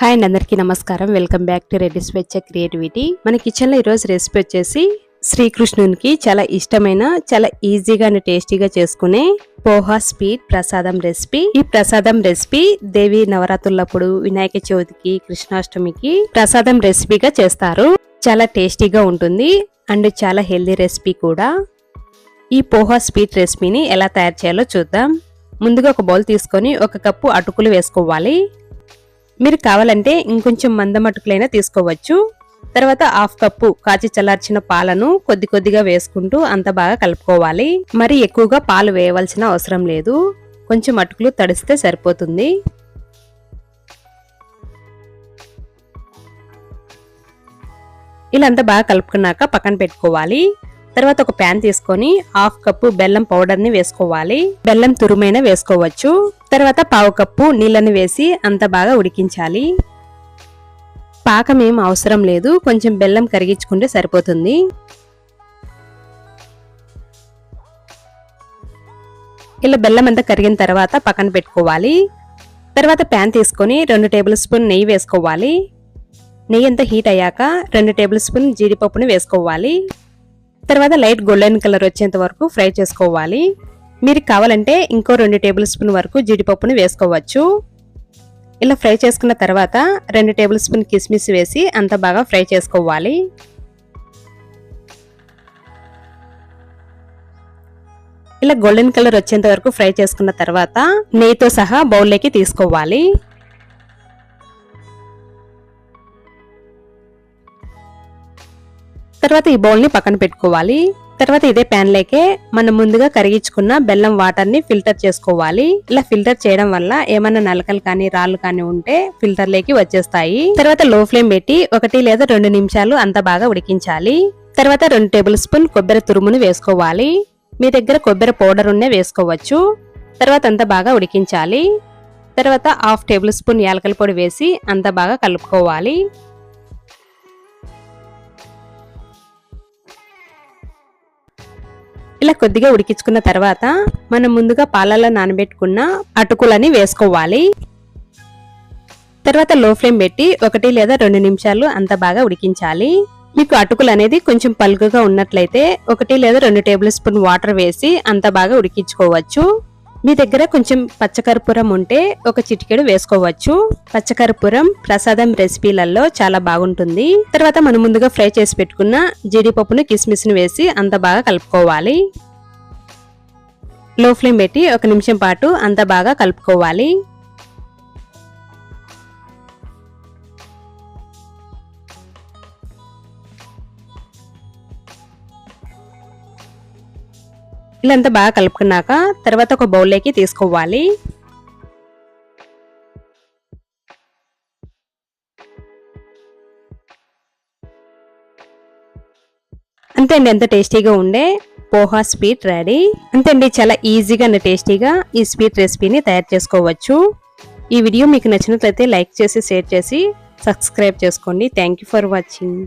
Hi అండి అందరికీ నమస్కారం. Welcome back to Reddy Swachha creativity. మన కిచెన్లో ఈరోజు రెసిపీ వచ్చేసి శ్రీకృష్ణునికి చాలా ఇష్టమైన చాలా ఈజీగా అండ్ టేస్టీగా చేసుకునే పోహా స్వీట్ ప్రసాదం రెసిపీ. ఈ ప్రసాదం రెసిపీ దేవి నవరాత్రులప్పుడు వినాయక చవితికి కృష్ణాష్టమికి ప్రసాదం రెసిపీగా చేస్తారు. చాలా టేస్టీగా ఉంటుంది అండ్ చాలా హెల్దీ రెసిపీ కూడా. ఈ పోహా స్వీట్ రెసిపీని ఎలా తయారు చేయాలో చూద్దాం. ముందుగా ఒక బౌల్ తీసుకొని ఒక కప్పు అటుకులు వేసుకోవాలి. మీరు కావాలంటే ఇంకొంచెం మందమటుకులైనా తీసుకోవచ్చు. తర్వాత హాఫ్ కప్పు కాచి చల్లార్చిన పాలను కొద్ది కొద్దిగా వేసుకుంటూ అంత బాగా కలుపుకోవాలి. మరి ఎక్కువగా పాలు వేయవలసిన అవసరం లేదు. కొంచెం అటుకులు తడిస్తే సరిపోతుంది. ఇలా అంతా బాగా కలుపుకున్నాక పక్కన పెట్టుకోవాలి. తర్వాత ఒక ప్యాన్ తీసుకొని హాఫ్ కప్పు బెల్లం పౌడర్ని వేసుకోవాలి. బెల్లం తురుమైన వేసుకోవచ్చు. తర్వాత పావు కప్పు నీళ్ళని వేసి అంత బాగా ఉడికించాలి. పాకం ఏం అవసరం లేదు కొంచెం బెల్లం కరిగించుకుంటే సరిపోతుంది. ఇలా బెల్లం అంతా కరిగిన తర్వాత పక్కన పెట్టుకోవాలి. తర్వాత ప్యాన్ తీసుకొని రెండు టేబుల్ స్పూన్ నెయ్యి వేసుకోవాలి. నెయ్యి అంతా హీట్ అయ్యాక రెండు టేబుల్ స్పూన్ జీడిపప్పుని వేసుకోవాలి. తర్వాత లైట్ గోల్డెన్ కలర్ వచ్చేంత వరకు ఫ్రై చేసుకోవాలి. మీరు కావాలంటే ఇంకో రెండు టేబుల్ స్పూన్ వరకు జీడిపప్పును వేసుకోవచ్చు. ఇలా ఫ్రై చేసుకున్న తర్వాత రెండు టేబుల్ స్పూన్ కిస్మిస్ వేసి అంత బాగా ఫ్రై చేసుకోవాలి. ఇలా గోల్డెన్ కలర్ వచ్చేంత వరకు ఫ్రై చేసుకున్న తర్వాత నెయ్యితో సహా బౌల్లోకి తీసుకోవాలి. తర్వాత ఈ బౌల్ని పక్కన పెట్టుకోవాలి. తర్వాత ఇదే ప్యాన్ లేకే మనం ముందుగా కరిగించుకున్న బెల్లం వాటర్ని ఫిల్టర్ చేసుకోవాలి. ఇలా ఫిల్టర్ చేయడం వల్ల ఏమైనా నలకలు కానీ రాళ్ళు కానీ ఉంటే ఫిల్టర్ లేకి వచ్చేస్తాయి. తర్వాత లో ఫ్లేమ్ పెట్టి ఒకటి లేదా రెండు నిమిషాలు అంత బాగా ఉడికించాలి. తర్వాత రెండు టేబుల్ స్పూన్ కొబ్బరి తురుమును వేసుకోవాలి. మీ దగ్గర కొబ్బరి పౌడర్ ఉన్నే వేసుకోవచ్చు. తర్వాత అంత బాగా ఉడికించాలి. తర్వాత హాఫ్ టేబుల్ స్పూన్ యాలకల పొడి వేసి అంత బాగా కలుపుకోవాలి. ఇలా కొద్దిగా ఉడికించుకున్న తర్వాత మనం ముందుగా పాలలో నానబెట్టుకున్న అటుకులని వేసుకోవాలి. తర్వాత లో ఫ్లేమ్ పెట్టి ఒకటి లేదా రెండు నిమిషాలు అంత బాగా ఉడికించాలి. మీకు అటుకులు అనేది కొంచెం పలుకుగా ఉన్నట్లయితే ఒకటి లేదా రెండు టేబుల్ స్పూన్ వాటర్ వేసి అంత బాగా ఉడికించుకోవచ్చు. మీ దగ్గర కొంచెం పచ్చకర్పూరం ఉంటే ఒక చిటికెడు వేసుకోవచ్చు. పచ్చకర్పూరం ప్రసాదం రెసిపీలలో చాలా బాగుంటుంది. తర్వాత మనం ముందుగా ఫ్రై చేసి పెట్టుకున్న జీడిపప్పును కిస్మిస్ను వేసి అంత బాగా కలుపుకోవాలి. లో ఫ్లేమ్ పెట్టి ఒక నిమిషం పాటు అంత బాగా కలుపుకోవాలి. ఇలా అంతా బాగా కలుపుకున్నాక తర్వాత ఒక బౌల్లోకి తీసుకోవాలి. అంతే అండి ఎంత టేస్టీగా ఉండే పోహా స్వీట్ రెడీ. అంతే అండి చాలా ఈజీగా అండ్ టేస్టీగా ఈ స్వీట్ రెసిపీని తయారు చేసుకోవచ్చు. ఈ వీడియో మీకు నచ్చినట్లయితే లైక్ చేసి షేర్ చేసి సబ్స్క్రైబ్ చేసుకోండి. Thank for watching.